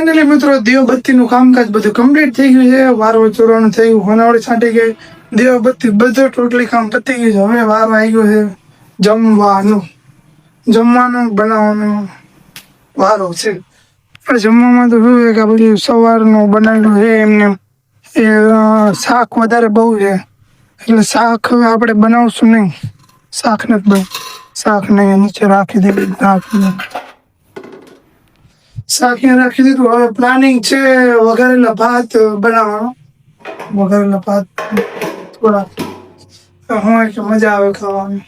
Finally મિત્રો દેવબત્તી નું કામકાજ બધું કમ્પ્લીટ થઈ ગયું છે. વારો ચોરવાનું થઈ ગયું છાંટી ગઈ. દેવબત્તી બધું ટોટલી કામ પતી ગયું છે. હવે વારો આવી ગયો છે. જમવાનું. જમવાનું બનાવવાનું વારો છે. પણ જમવામાં તો શું છે કે બધું સવારનું બનાવેલું છે એમને. એ શાક વધારે બહુ છે. એટલે શાક હવે આપણે બનાવશું નહીં. શાક નથી બહુ શાક નહીં નીચે રાખી દેવી, રાખી દે શાક રાખી દીધું. હવે પ્લાનિંગ છે વઘારેલા ભાત બનાવવાનો. વઘારેલા ભાત થોડા હું કે મજા આવે ખાવાની.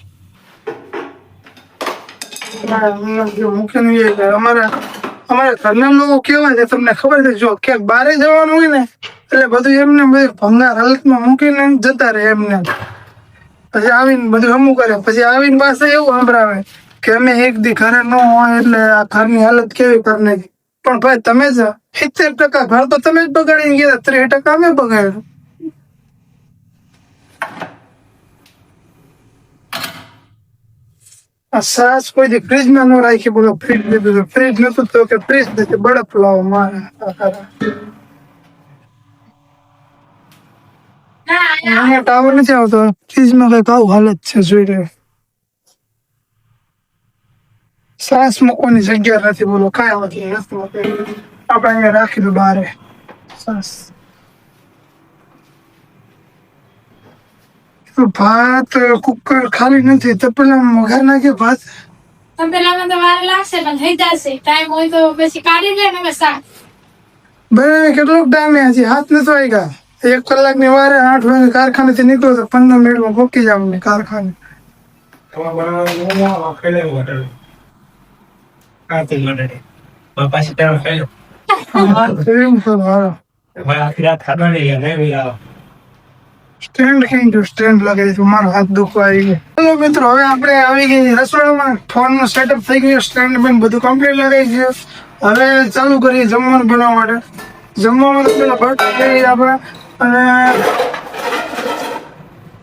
અમારા ઘરના લોકો કેવા છે, તમને ખબર છે, જો ક્યાંક બારે જવાનું હોય ને, એટલે બધું એમને બધું ભંગાર હાલતમાં મૂકીને જતા રહે એમને. પછી આવીને બધું હમું કરે, પછી આવીને પાસે એવું સંભળાવે કે અમે એક દી ઘરે ન હોય એટલે આ ઘરની હાલત કેવી કરી નાખી પણ ભાઈ તમે જ સિત્તેર ટકા ઘર તો તમે જ બગાડીને ગયા ત્રીસ ટકા અમે બગાડ્યું આ સાસ કોઈ દી ફ્રીજમાં ન રાખી બોલો ફ્રીજ લીધું તો ફ્રીજ નતું તો કે ફ્રીજ નથી બરફ લાવો મારે આ ખરા. અહીંયા ટાવર નથી આવતો ફ્રીજમાં કઈક આવું હાલત છે જોઈ રહ્યો સાસ મૂકવાની જગ્યા નથી બોલો કાંઈ નથી નથી મૂકી. આપણે અહીંયા રાખી દઉં બારે સાસ તો ભાત કુકર ખાલી નથી તો પેલા વઘાર નાખે ભાત તપેલામાં તો વાર લાગશે પણ થઈ જશે ટાઈમ હોય તો પછી કાઢી લે ને હવે શાક બને કેટલોક ટાઈમ હજી હાથ નથી વાગ્યા એક કલાકની વારે આઠ વાગે કારખાનેથી નીકળો તો પંદર મિનિટમાં પહોંચી જાવ ને કારખાને સ્ટેન્ડ કઈ ગયું મારો હાથ દુખવા આવી ગયો ચલો મિત્રો, હવે આપણે આવી ગઈ રસોડામાં ફોનનું સેટઅપ થઈ ગયું સ્ટેન્ડ બેન બધું કમ્પ્લીટ લગાવી હવે ચાલુ કરીએ જમવાનું બનાવવા માટે. જમવામાં પેલા ભટ્ટ કરી આપણે, અને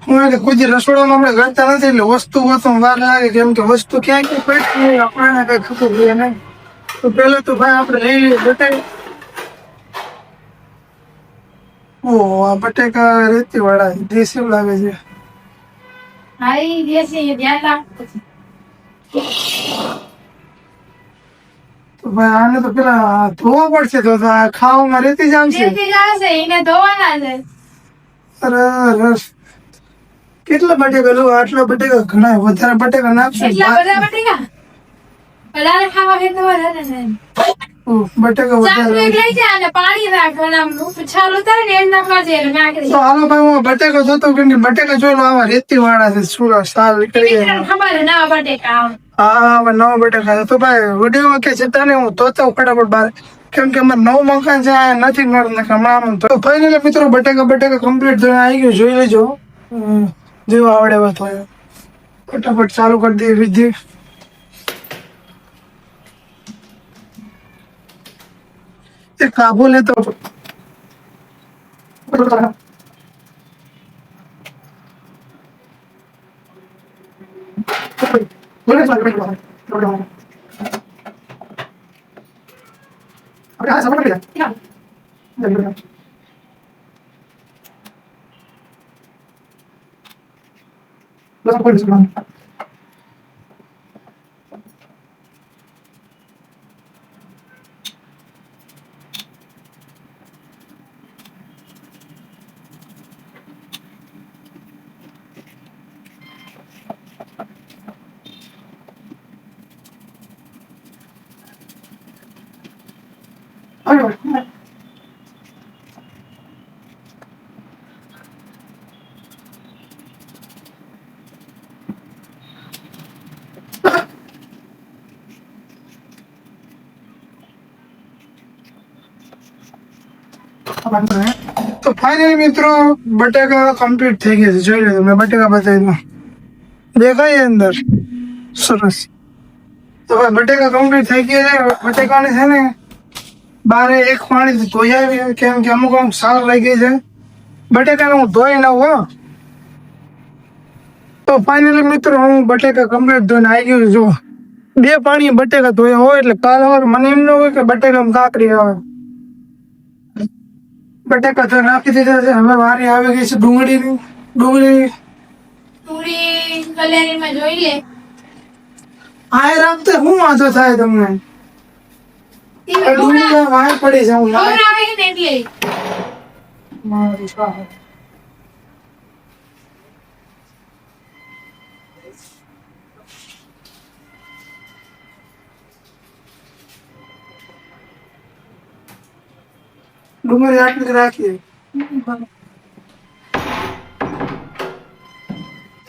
કોઈ રસોડામાં આપણે ગણતા નથી એટલે વસ્તુ વસ્તુ વાર લાગે કેમ કે વસ્તુ ક્યાં ક્યાં પડી નહીં આપણને કઈ ખબર પડે નહીં. તો પેલા તો ભાઈ આપણે લઈ લઈએ બતાવી ઓહ આ બટેકા રેતી વાળા દેશી લાગે છે. હા દેશી ધ્યાન રાખ તો ભાઈ આને તો પેલા ધોવા પડશે તો ખાવામાં રેતી જ આવશે. દેશી એને ધોવાના છે. અરે રસ. કેટલા બટેકા લો આટલા બટેકા ઘણા વધારે બટેકા નાખશું એટલા બધા બટેકા વધારે ખાવા હોય તો વધારે ને ઓહ, બટેકા શાક વધારે એક લઈ જા અને પાણી રાખ અને આમ છાલ ઉતારે ને એમ નાખવા છે એટલે નાખી તો હાલો ભાઈ હું બટેકા જોતો કેમ કે બટેકા જોઈ લો આવા રેતી વાળા છે શું સાલ નીકળી દે ગયા ખબર છે ના બટેકા આમ. હા આવા નવા બટેકા છે તો ભાઈ વિડીયોમાં કે જતા ને હું તો તો ફટાફટ બહાર કેમ કે અમારે નવું મકાન છે આ નથી નળ ને હમણાં આમ તો ફાઇનલી મિત્રો બટેકા બટેકા કમ્પ્લીટ થઈને આવી ગયું જોઈ લેજો હમ, જેવું આવડે એવા થયો ફટાફટ ચાલુ કરી દઈએ વિધિ એ કાબુ લેતો 他不会是事的 તો ફાઇનલી મિત્રો બટેકા કમ્પ્લીટ થઈ ગયા છે જોઈ લો મેં બટેકા બતાવી દઉં દેખાય અંદર સરસ તો ભાઈ બટેકા કમ્પ્લીટ થઈ ગયા છે બટેકાને છે ને બારે એક પાણીથી ધોઈ આવી કેમ કે અમુક અમુક સાલ લઈ ગઈ છે બટેકાને હું ધોઈ નાઉં હો તો ફાઇનલી મિત્રો હું બટેકા કમ્પ્લીટ ધોઈને આવી ગયું છું. જો બે પાણી બટેકા ધોયા હોય એટલે કાલ સવારે મને એમ ન હોય કે બટેકામાં કાકરી આવે બટાકા તો નાખી દીધા છે હવે વારી આવી ગઈ છે ડુંગળીની ડુંગળી પૂરી કલેરીમાં જોઈ લે આ રાખતે શું વાંધો થાય તમને ઈ આ ડુંગળી વાય પડી છે હું ખબર આવે કે ને એટલે મારી પાસે. ડુંગળી આટલી રાખીએ.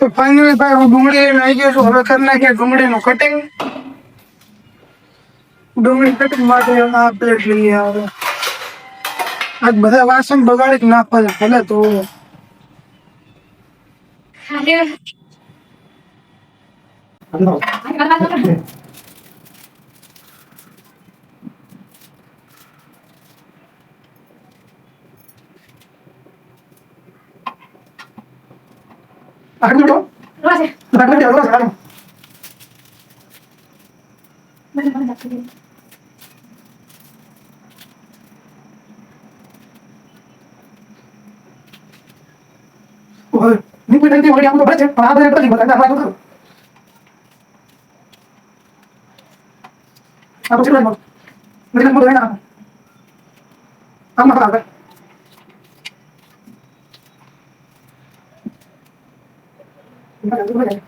તો ફાઇનલી ભાઈ હું ડુંગળી લઈને આવી ગયો છું. હવે કરી નાખીએ ડુંગળીનું કટિંગ ડુંગળી કટિંગ માટે આ પ્લેટ લઈએ આવે આજ બધા વાસણ બગાડી જ નાખવા છે ભલે તો. આગળ ನೀವು ಇದಂತೆ ಒಳಗೆ ಯಾವುದು ಬರಚೆ ಆದ್ರೆ ಹೇಳ್ತಾರೆ ನೀವು ಬಂದಾಗ ಅರ್ಥ ಆಗುತ್ತೆ ಆ ಪಕ್ಷಿ ಬಂದು ನಿಮಗೆ ನಮ್ಗೆ ಬೇಡ ಅಮ್ಮ ಹಾಗೆ ಇನ್ನು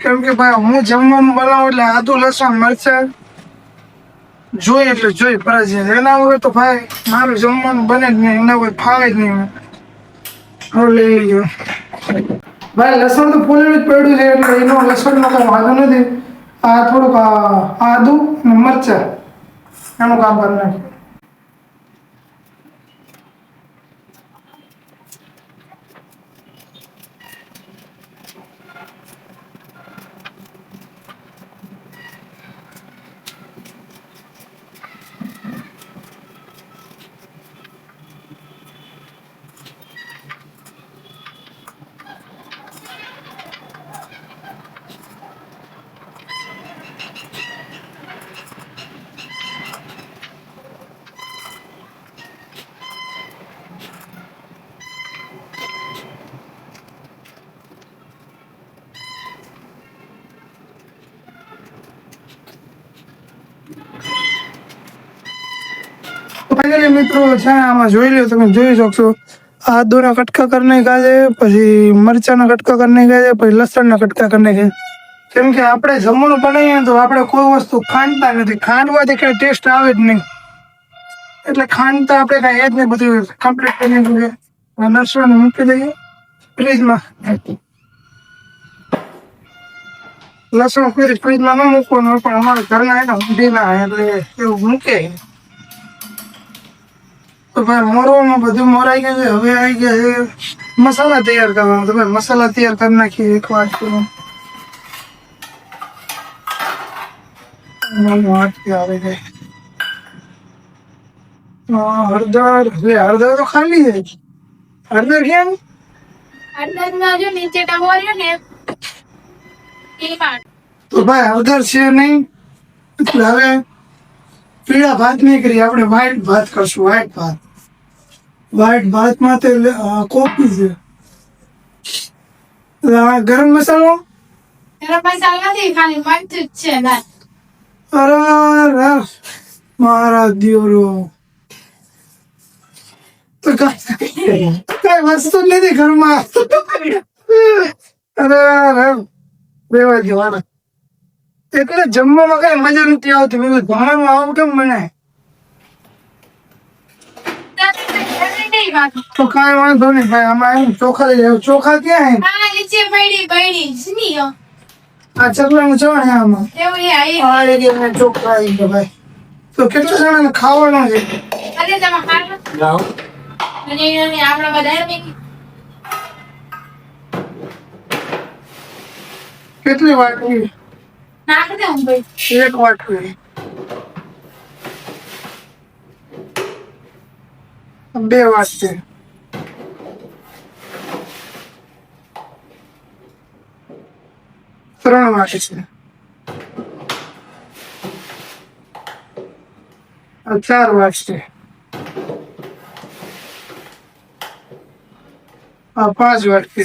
કેમ કે ભાઈ, હું જમવાનું બનાવું એટલે આદુ, લસણ, મરચાં જોઈ એટલે જોઈ ફરજિયાત એના વગર તો ભાઈ, મારું જમવાનું બને જ નહીં, એના કોઈ ફાવે જ નહીં. હવે લઈ લીધું ભાઈ, લસણ તો ફૂલેલું જ પડ્યું છે, એટલે એનો લસણનો કોઈ વાંધો નથી. આ થોડુંક આદુ અને મરચાં. એનું કામ કરી નાખ્યું ફાઇનલી મિત્રો છે ને આમાં જોઈ લો તમે જોઈ શકશો આદુના કટકા કરી નાખ્યા છે પછી મરચાના કટકા કરી નાખ્યા છે પછી લસણના કટકા કરી નાખ્યા છે. કેમ કે આપણે જમવાનું બનાવીએ ને તો આપણે કોઈ વસ્તુ ખાંડતા નથી ખાંડવાથી કઈ ટેસ્ટ આવે જ નહીં એટલે ખાંડતા આપણે કઈ એ જ નહીં બધું કમ્પ્લીટ કરી નાખ્યું છે હવે લસણ મૂકી દઈએ ફ્રીજમાં લસણ કોઈ ફ્રીજમાં ન મૂકવાનું પણ અમારા ઘરના એના ઊંધી ના એટલે એવું મૂકે તો ભાઈ મોરવામાં બધું મોરાઈ ગયું છે હવે આવી ગયા છે. મસાલા તૈયાર કરવાનો તો ભાઈ મસાલા તૈયાર કરી નાખીએ એક હા, હળદર હળદર તો ખાલી છે. હળદર કેમ તો ભાઈ હળદર છે નહીં? એટલે હવે પીળા ભાત નહીં કરીએ આપણે વ્હાઈટ ભાત કરશું વ્હાઈટ ભાત. વ્હાઈટ ભાતમાં તે કોપી છે. ગરમ મસાલો? ગરમ મસાલા નથી ખાલી મરચું જ છે અરે રે, મારા દિયોરો. તો કાંઈ કઈ વસ્તુ નથી ઘરમાં. અરે રેવા જવાના એટલે જમવામાં કઈ મજા નથી આવતી. બધું ભાણમાં આવું કેમ બનાય વાત તો કાંઈ વાંધો નહીં ભાઈ આમાં એમ ચોખા લઈ જાવ ચોખા ક્યાં હે? નીચે પડી પડી. જ નહીં આ ચકલાનું ચણ હે આમાં. એ આ એક. આ ચોખા આવી ગયો ભાઈ. તો કેટલા જણાને ખાવાનું છે? અરે તમે લાવ. અને આપણે બધા કેટલી વાટકી? Nerede Mumbai? Size korkuyorum. Bir vakti. Sıra numarası. Açar vakti. Apaz vakti.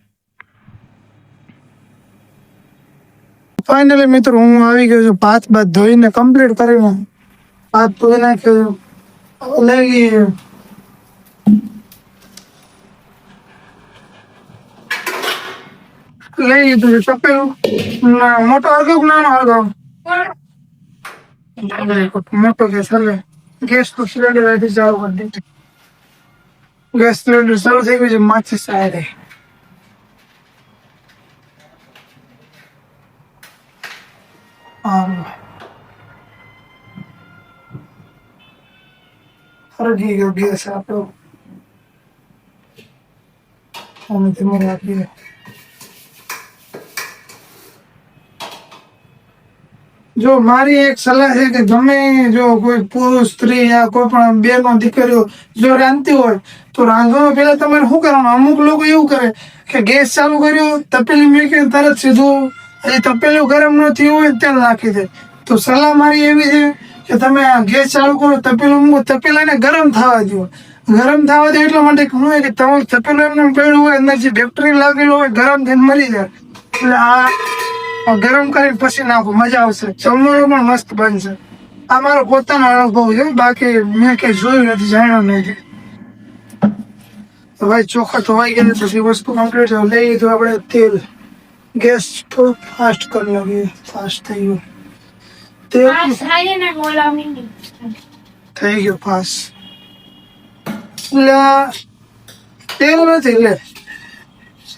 Finally મિત્રો હું આવી ગયો છું ભાત ભાત ધોઈને કમ્પ્લીટ કરીને ભાત ધોઈ નાખ્યો છે. લઈ ગઈ લઈ લીધું છે તપેલું ના, મોટો હરગાવ કે નાનો હરગાવ મોટો ગેસ હલે ગેસ તો સિલિન્ડર અહીંથી ચાલુ કરી દીધું ગેસ સિલિન્ડર ચાલુ થઈ ગયું છે માચીસ સાથે આમ હરગી ગયો ગેસ આપણો અમે ધીમે રાખીએ જો મારી એક સલાહ છે કે ગમે જો કોઈ પુરુષ સ્ત્રી યા કોઈ પણ બેનો દીકરીઓ જો રાંધતી હોય તો રાંધવામાં પહેલા તમારે શું કરવાનું અમુક લોકો એવું કરે કે ગેસ ચાલુ કર્યો તપેલી મૂકી તરત સીધું હજી તપેલું ગરમ ન થયું હોય તેલ નાખી દે. તો સલાહ મારી એવી છે કે તમે આ ગેસ ચાલુ કરો, તપેલું તપેલાને ગરમ થવા દો ગરમ થવા દે એટલા માટે શું કે તમારું તપેલું એમને પડ્યું હોય, અંદર જે બેક્ટેરિયા લાગેલું હોય, ગરમ થઈને મરી જાય. એટલે આ ગરમ કરીને પછી નાખો, મજા આવશે. જમવાનું પણ મસ્ત બનશે. આ મારો પોતાનો અનુભવ છે, બાકી મેં કઈ જોયું નથી, જાણ્યું નથી. ભાઈ ચોખા ધોવાઈ ગયા પછી વસ્તુ કમ્પ્લીટ લઈ લીધું આપણે તેલ. ગેસ થોડું ફાસ્ટ કરી નાખીએ ફાસ્ટ થઈ ગયું તેલ થઈ ગયો ફાસ્ટ એટલે તેલ નથી લે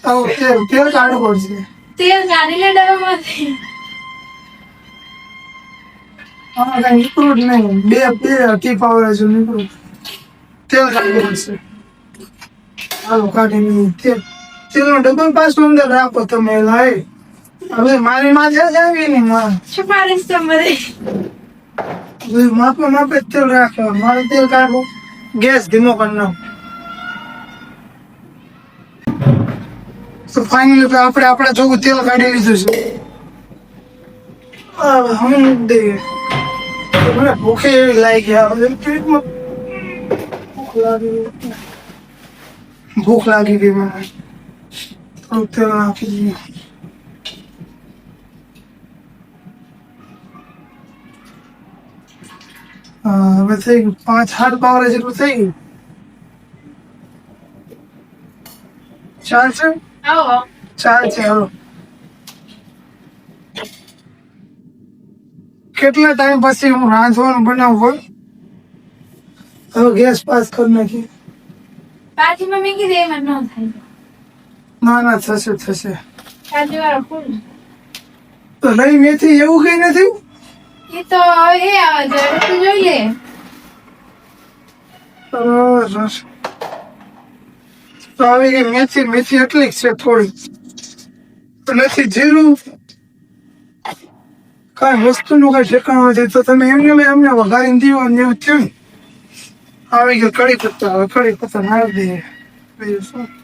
આવું તેલ તેલ કાઢવું પડશે તેલ કાઢી લે ડબ્બામાંથી. હા કઈ નીકળું જ નહીં બે બે ટીપ પાવર છે નીકળું તેલ કાઢવું પડશે હાલો કાઢી નહીં તેલ તેલનો ડબ્બો પાછું અંદર રાખો તમે લાય હવે મારી માં છે જ આવી નહીં માં છુપાડીશ તો બધે. હવે માપે માપે જ તેલ રાખો મારે તેલ કાઢવું ગેસ ધીમો કરી નાખો તો ફાઇનલી આપણે આપણે જોવું તેલ કાઢી લીધું છે હવે હમ દઈએ મને ભૂખે એવી લાગી ગયા હવે પેટમાં ભૂખ લાગી ગઈ. ભૂખ લાગી ગઈ મને થોડુંક તેલ નાખી દઈએ હા હવે થઈ ગયું પાંચ હાથ પાવરે જેટલું થઈ ગયું ચાલશે આવો ચાલશે હાલો કેટલા ટાઈમ પછી હું રાંધવાનું બનાવું હવે ગેસ પાસ કરી નાખી બાજુમાં મેં કીધું એમાં ન થાય ના ના થશે થશે. તો મેથી એવું કઈ નથી? એ તો એ આવે છે હવે તું જોઈ લે સરસ. તો આવી ગઈ મેથી મેથી એટલી જ છે થોડી. નથી જીરું? કાંઈ વસ્તુનું કાંઈ ઠેકાણું નથી. તો તમે એમને મેં એમને વઘારીને દીવો ને એવું થયું ને. આવી ગયું કડી પત્તા હવે કડી પત્તા મારી દઈએ. બીજું શું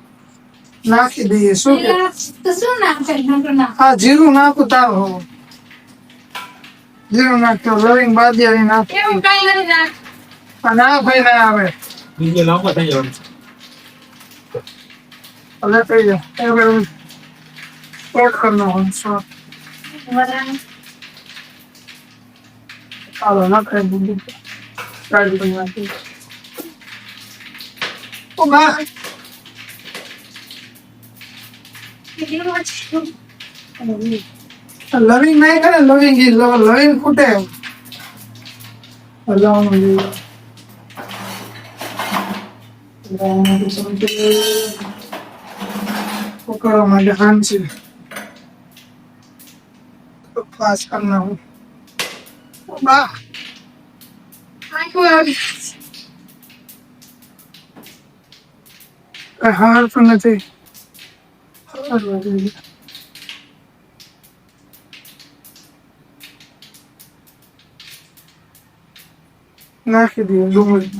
નાખી દઈએ શું કે પેલા તો શું નામ છે નકર નામ હા જીરું નાખું તાવ હો જીરું નાખતો લવિંગ બાદિયા નાખ એવું કઈ નથી નાખ ના ભાઈ ના આવે બીજો લાંબો થઈ જવાનો. હવે થઈ જાય હવે શોર્ટ કરનો હોય શોર્ટ વધારે ચાલો નાખાય બધું કાઢી કરી નાખી ઓ બા લવિંગ નહીં કરે લવિંગ ઈ લ- લવિંગ ફૂટે હલાવવાનું જોઈએ હલાવવાનું સમજી પકડવા માટે હાંસી ફાસ કરના હું બા આખું આવી. કઈ હાર તો નથી હારવા જોઈએ. નાખી દઈએ ડુંગળી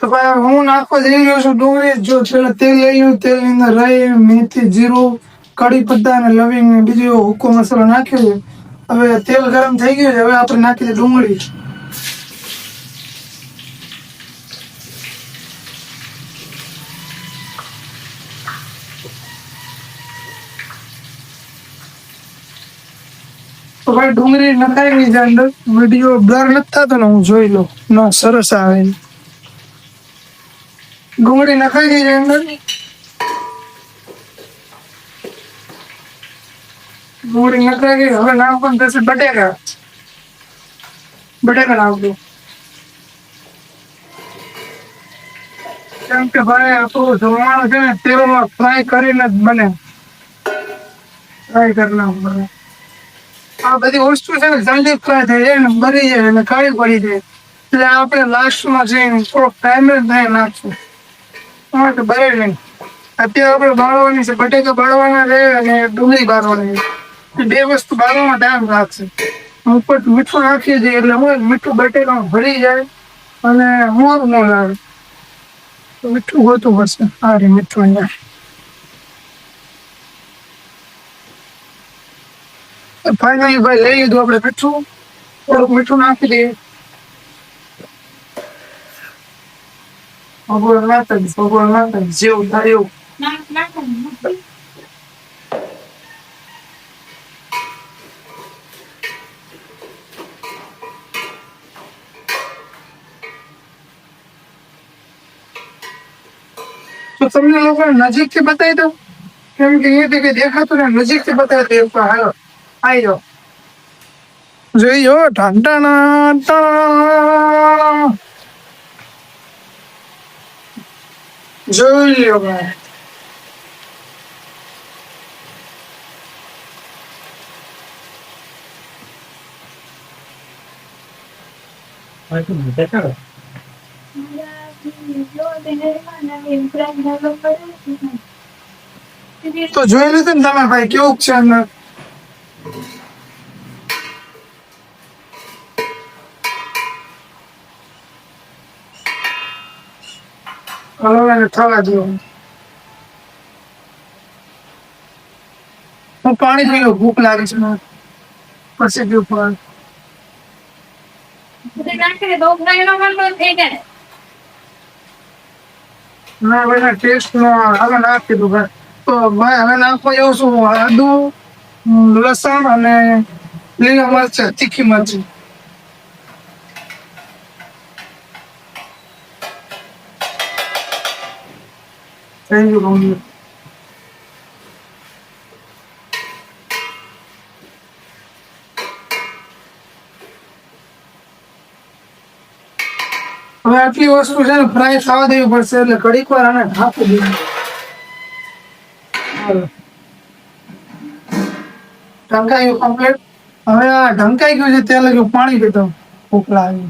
તો ભાઈ હું નાખવા જઈ રહ્યો છું ડુંગળી. જો પેલા તેલ લઈ લઉં તેલની અંદર રાઈ, મેથી, જીરું કડી પત્તા અને લવિંગ ને બીજો હુકો મસાલો નાખ્યો છે. હવે તેલ ગરમ થઈ ગયું છે, હવે આપણે નાખી દઈએ ડુંગળી. તો ભાઈ ડુંગળી નખાઈ ગઈ છે અંદર વિડીયો બ્લર નથી થતો ને હું જોઈ લઉં ના સરસ આવે છે. ડુંગળી નખાઈ ગઈ છે અંદર ડુંગળી નખાઈ ગઈ હવે નાખવાનું થશે બટેકા બટેકા નાખજો કેમ કે ભાઈ આપણું જમવાનું છે ને તેલમાં ફ્રાય કરીને જ બને ફ્રાય કરી નાખવું બને આ બધી વસ્તુ છે ને જલ્દી ફ્રાય થઈ જાય ને બરી જાય અને કાળી પડી જાય. એટલે આપણે લાસ્ટમાં જઈને થોડોક ટાઈમ જ થાય નાખશું માટે બરે નહીં અત્યારે આપણે બાળવાની છે. બટેકા બાળવાના છે અને ડુંગળી બાળવાની છે. બે વસ્તુ બાળવામાં ટાઈમ લાગશે ઉપર મીઠું નાખીએ છીએ એટલે હું મીઠું બટેકામાં ભરી જાય અને મોરું ન લાગે મીઠું હોતું પડશે સારી મીઠું અહીંયા. ફાઇનલી ભાઈ લઈ લીધું આપણે મીઠું. થોડુંક મીઠું નાખી દઈએ. ભગવાન માતાજી જેવું. તો તમને લોકો નજીક નજીકથી બતાવી દઉં. કેમ કે એ દેખાતું ને નજીકથી બતાવી દઉં. પણ હાલો. આવી જાઓ જોઈજો ઠાંટાણા ટાણા. જોઈ લ્યો ભાઈ હા, તો દેખાડો. તો જોઈ લીધું ને તમે ભાઈ કેવું છે અંદર હવે થવા દો. હું પાણી પી લઉં ભૂખ લાગે છે પછી પીવું પાણી. ન ના ભાઈ ટેસ્ટ નો. હવે દીધું ભાઈ. તો ભાઈ હવે નાખવા એવું શું આદુ લસણ અને લીલા મરચાં તીખી મરચી. થઈ ગયું મમ્મી હવે આટલી વસ્તુ છે ને ફ્રાય થવા દેવી પડશે એટલે ઘડીક વાર આને ઢાંકી દઈએ ચાલો ઢંકાઈ ગયું કમ્પ્લીટ હવે આ ઢંકાઈ ગયું છે ત્યાં લગી પાણી પીતો ભૂખ લાગી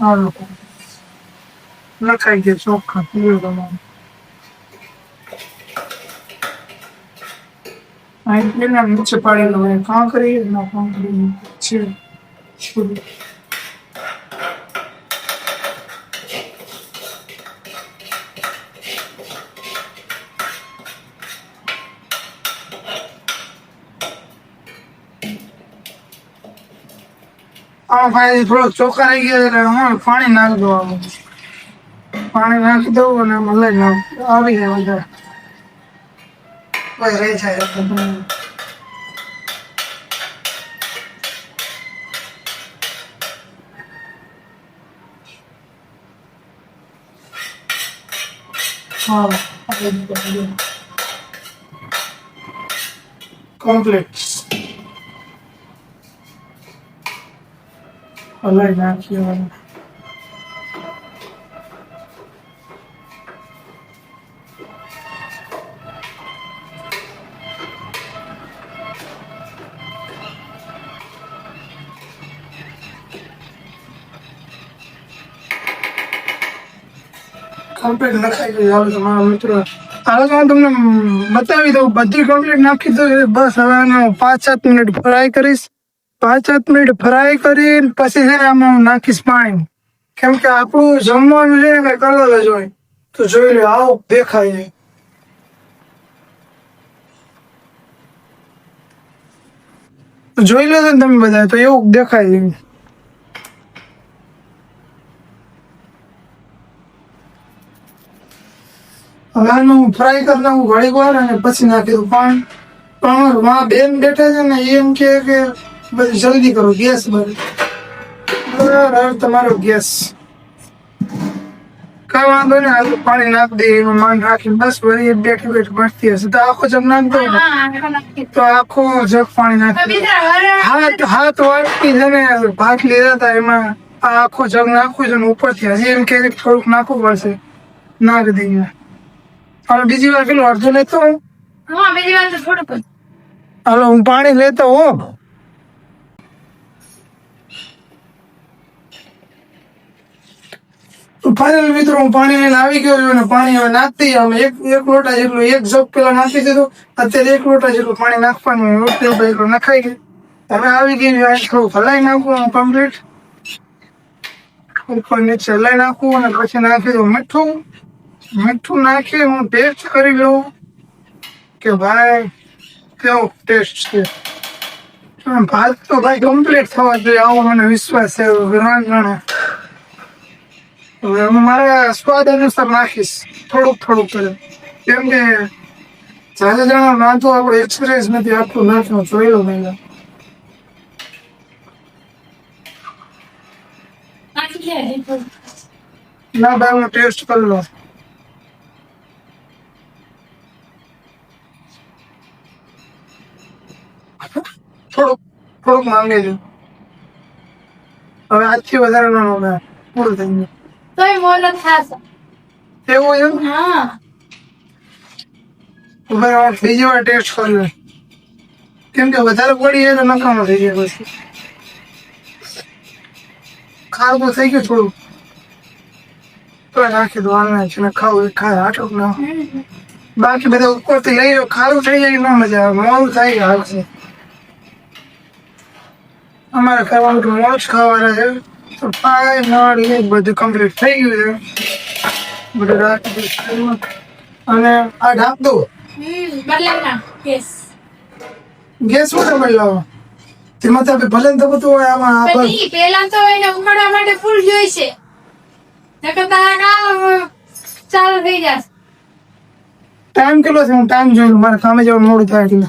આ લોકો લખાઈ ગયા ચોખ્ખા પીળો તમારે અહીં પેલા નીચે પાડી લો કાં કરી ના કાં કરી છોડી. આ ભાઈ થોડો ચોખ્ખા રહી ગયા એટલે હું પાણી નાખી દઉં આમાં. પાણી નાખી દઉં અને આમાં લઈ જાઉં આવી જાય બધા કોઈ રહી જાય એટલે બધું. હા કમ્પ્લીટ હલાઈ નાખીએ હવે. કમ્પ્લીટ નખાઈ ગઈ હાલો તમારા મિત્રો હાલો તો હું તમને બતાવી દઉં બધી કમ્પ્લીટ નાખી દઉં બસ હવે આને પાંચ સાત મિનિટ ફ્રાય કરીશ પાંચ સાત મિનિટ ફ્રાય કરીને પછી છે ને આમાં હું નાખીશ પાણી કેમ કે આપણું જમવાનું છે ને કઈ કલર જ હોય તો જોઈ લો આવું દેખાય છે જોઈ લો છો ને તમે બધા તો એવું દેખાય છે હવે આનું ફ્રાય કરી નાખું ઘડીક વાર અને પછી નાખી દઉં પાણી પણ અમારા માં બેન બેઠા છે ને એ એમ કે જલ્દી કરો ગેસ ભરે. બરાબર તમારો ગેસ. કઈ વાંધો નહીં હાલ પાણી નાખ દે એનું માન રાખી બસ ભરી બેઠી બેઠી ભરતી હશે. તો આખો જગ નાખ દો ને. તો આખો જગ પાણી નાખી હાથ હાથ વાટકી છે ને ભાત લીધા હતા એમાં આ આખો જગ નાખવું છે ને ઉપરથી હજી એમ કે થોડુંક નાખવું પડશે. નાખ દઈએ. હવે બીજી વાર પેલું અડધું લેતો હું. બીજી વાર તો થોડુંક. હાલો હું પાણી લેતો હો ફાઇનલ મિત્રો, હું પાણી લઈને આવી ગયો છું અને પાણી હવે નાખતી અમે એક એક લોટા જેટલું, એક જગ પેલા નાખી દીધું. અત્યારે એક લોટા જેટલું પાણી નાખવાનું રોટલી ઉપર એટલું નખાઈ ગયું. હવે આવી ગયું આ થોડું હલાઈ નાખું હું કમ્પ્લીટ ઉપર નીચે હલાઈ નાખું અને પછી નાખી દઉં મીઠું. મીઠું નાખી હું ટેસ્ટ કરી લઉં કે ભાઈ, કેવો ટેસ્ટ છે? ભાત તો ભાઈ કમ્પ્લીટ થવા જોઈએ, આવો મને વિશ્વાસ છે વિરાંગણે હવે હું મારા સ્વાદ અનુસાર નાખીશ. થોડુંક થોડુંક કરે કેમ કે જાજા જણા નાખો આપણે એક્સપિરિયન્સ નથી આપતો નાખવાનું જોયેલો નહીં. ના ભાઈ હું ટેસ્ટ કરી લો થોડુંક થોડુંક માંગે છે હવે આજથી વધારે ના પૂરું થઈ ગયું. તોય મોલો થાશે. એવું છે હા. ભાઈ બીજી વાર ટેસ્ટ કરી કેમ કે વધારે પડી જાય તો નકામો થઈ જાય પછી. ખારું થઈ ગયું થોડું. તો નાખી દો આને છે ને ખાવું એ ખાય આટલું ના બાકી બધા ઉપરથી લઈ લો ખારું થઈ જાય નો મજા આવે. મોડું થાય આવશે અમારે ખાવાનું તો મોજ ખાવાના છે. તો ફાઇનલ બધું કમ્પ્લીટ થઈ ગયું છે બધું રાખી અને આ ઢાંક દો કેસ ગેસ શું બદલાવો તેમાં તો ભલે ને તો હોય આમાં આપણે પેલા તો એને ઉમાડવા માટે ફૂલ જોઈશે છે ચાલુ થઈ જશે ટાઈમ કેટલો છે? હું ટાઈમ જોઈ મારે કામે જવાનું મોડું થાય એટલે.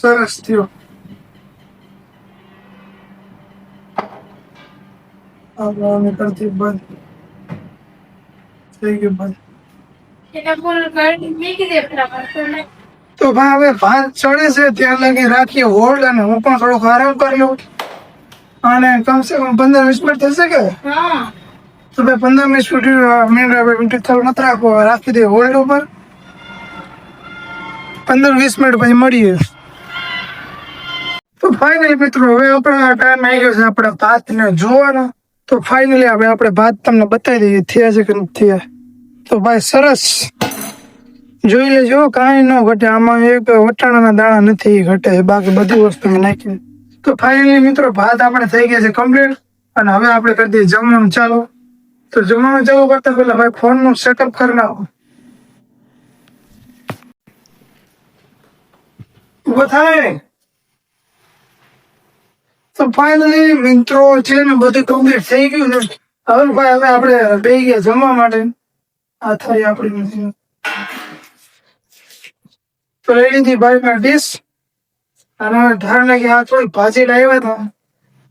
સરસ થયો આપણે કરતી બંધ થઈ ગયું બંધ તો ભાઈ હવે ભાત ચડે છે ત્યાં લગી રાખીએ હોલ્ડ અને હું પણ થોડોક આરામ કરી લઉં અને કમસે કમ પંદર વીસ મિનિટ થશે કે તો ભાઈ પંદર મિનિટ મિનિટ મિનિટ થોડું નથી રાખો રાખી દે હોલ્ડ ઉપર પંદર વીસ મિનિટ પછી મળીએ ફાઇનલી મિત્રો, હવે આપણા ટાઈમ આવી ગયો છે. આપણે ભાતને જોવાનો. તો ફાઇનલી હવે આપણે ભાત તમને બતાવી દઈએ, થયા છે કે નથી થયા. તો ભાઈ, સરસ. જોઈ લેજો, કાંઈ ન ઘટે. આમાં એક વટાણાના દાણા નથી ઘટે. બાકી બધી વસ્તુ નાખી. તો ફાઇનલી મિત્રો, ભાત આપણે થઈ ગયા છે કમ્પ્લીટ અને હવે આપણે કરી દઈએ જમવાનું ચાલુ. તો જમવાનું ચાલુ કરતા પહેલા ભાઈ ફોનનું સેટઅપ કરી નાખો. ઊભો થાય. તો ફાઇનલી મિત્રો છે ને બધું કમ્પ્લીટ થઈ ગયું ને હવે ભાઈ હવે આપણે બે ગયા જમવા માટે આ થઈ આપણી મશીન તો લઈ લીધી ભાઈ મેં ડીશ અને હવે ધાર લાગી આ થોડી ભાજી લાવ્યા હતા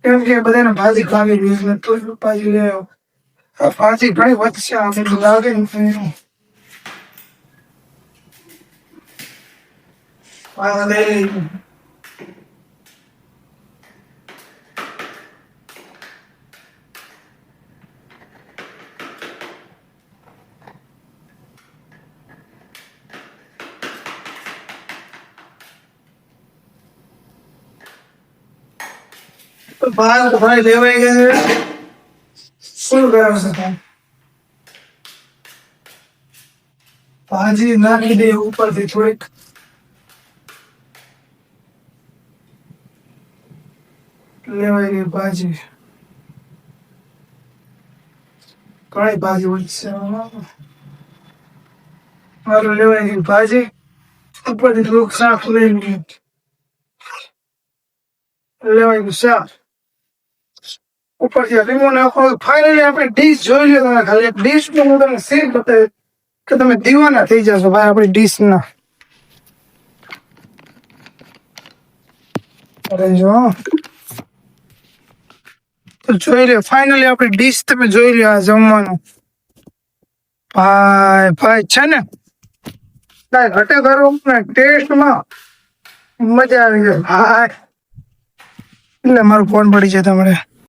કેમ કે બધાને ભાજી ખાવી જોઈએ એટલે થોડી ભાજી લઈ આવ્યો આ ભાજી ઘણી વધશે આ બધું લાગે ને બહાર ભાઈ લેવાઈ ગયા છે. શું કરે છે તમે ભાજી નાખી દે ઉપરથી થોડીક. લેવાઈ ગઈ ભાજી. કઈ ભાજી વધશે મારું લેવાઈ ગઈ ભાજી. ઉપરથી થોડુંક શાક લઈ લઈએ લેવાઈ ગયું શાક. ઉપરથી લીંબુ નાખો ફાઇનલી આપણે ડીશ જોઈ લો તમે ખાલી. ડીશનું હું તમને સીન બતાવી કે તમે દીવાના થઈ જશો. ભાઈ, આપણી ડીશ ના. અરે જો તો જોઈ લો ફાઇનલી આપણી ડીશ તમે જોઈ લો આ જમવાનું. ભાઈ ભાઈ, છે ને? કાંઈ ઘટે કરો ને ટેસ્ટમાં મજા આવી જાય ભાઈ, એટલે મારો ફોન પડી જાય તમારે.